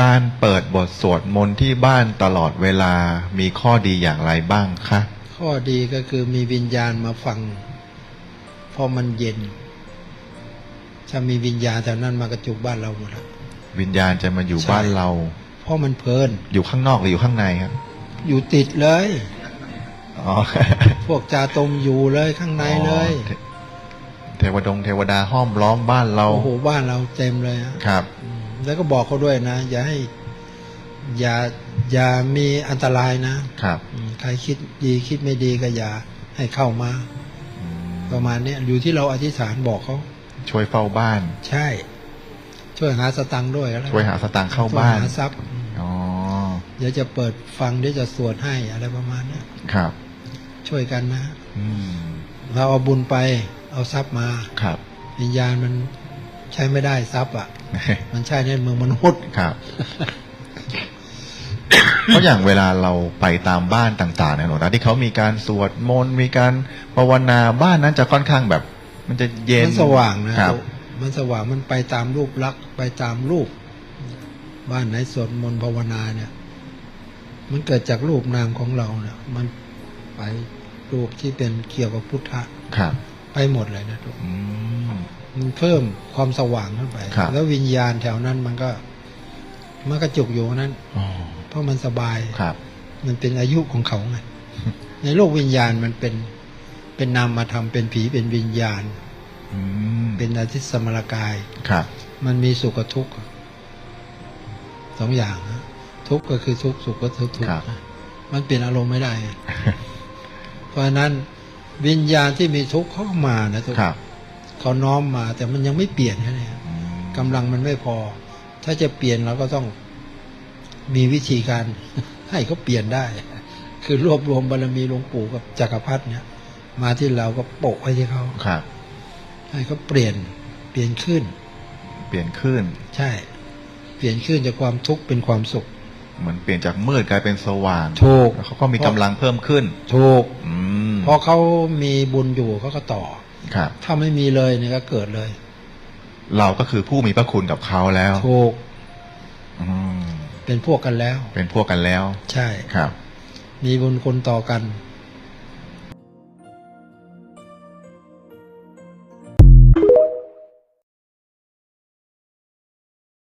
การเปิดบทสวดมนต์ที่บ้านตลอดเวลามีข้อดีอย่างไรบ้างคะข้อดีก็คือมีวิญญาณมาฟังเพราะมันเย็น ถ้ามีวิญญาณแถวนั้นมากระจุกบ้านเราหมดแล้ววิญญาณจะมาอยู่ใช่บ้านเรา เพราะมันเพลิน อยู่ข้างนอกหรืออยู่ข้างในครับ อยู่ติดเลยอ๋อพวกจาตมอยู่เลยข้างในเลยอ๋อเทเทวดงเทวดาห้อมล้อมบ้านเรา โอ้โหบ้านเราเต็มเลยอะครับอืม แล้วก็บอกเขาด้วยนะ อย่าให้ อย่าอย่ามีอันตรายนะครับอืมใครคิดดีคิดไม่ดีก็อย่าให้เข้ามาอืมประมาณเนี้ยอยู่ที่เราอธิษฐานบอกเขาช่วยเฝ้าบ้าน ใช่ ช่วยหาสตังค์ด้วยก็แล้วช่วยหาสตางค์เข้าบ้านช่วยหาทรัพย์อืมอ๋อเดี๋ยวจะเปิดฟังเดี๋ยวจะสวดให้อะไรประมาณเนี้ยครับ ช่วยกันนะอืมเราเอาบุญไป เอาทรัพย์มาครับวิญญาณมันใช้ไม่ได้ทรัพย์อะ มันใช่ในเมืองมนุษย์ครับเพราะอย่างเวลาเราไปตามบ้านต่างๆเนี่ยหลวงตาที่เขามีการสวดมนต์มีการภาวนาบ้านนั้นจะค่อนข้างแบบ มันจะเย็นมันสว่างนะครับ มันสว่างมันไปตามรูปลักษณ์ไปตามรูป บ้านไหนสวดมนต์ภาวนาเนี่ย มันเกิดจากรูปนามของเราเนี่ยมันไปรูปที่เป็นเกี่ยวกับพุทธะครับ ไปหมดเลยนะทุกอื มมันเพิ่มความสว่างขึ้นไปครับแล้ววิญญาณแถวนั้นมันก็มันก็จุกอยู่นั้นอ๋อเพราะมันสบายครับ มันเป็นอายุของเขาไงในโลกวิญญาณมันเป็นเป็นนามธรรมเป็นผีเป็นวิญญาณอืมเป็นอาทิตย์สมรกายครับ มันมีสุขกับทุกข์สองอย่างนะทุกข์ก็คือทุกข์สุขก็คือทุกข์นะมันเปลี่ยนอารมณ์ไม่ได้ไงเพราะฉะนั้นวิญญาณที่มีทุกข์เขาก็มานะทุกครับ เขาน้อมมา แต่มันยังไม่เปลี่ยนแค่นี้อืมกำลังมันไม่พอ ถ้าจะเปลี่ยนเราก็ต้องมีวิธีการให้เขาเปลี่ยนได้ คือรวบรวมบารมีหลวงปู่กับจักรพรรดิเนี่ย มาที่เราก็โปะไว้ที่เขาครับ ให้เขาเปลี่ยนเปลี่ยนขึ้น เปลี่ยนขึ้น ใช่ เปลี่ยนขึ้นจากความทุกข์เป็นความสุขเหมือนเปลี่ยนจากมืดกลายเป็นสว่างถูกแล้วเขาก็มีกำลังเพิ่มขึ้นถูกอืมเพราะเขามีบุญอยู่เขาก็ต่อครับ ถ้าไม่มีเลยเนี่ยก็เกิดเลย เราก็คือผู้มีพระคุณกับเขาแล้วถูกอืมเป็นพวกกันแล้ว เป็นพวกกันแล้ว ใช่ครับ มีบุญคุณต่อกันอ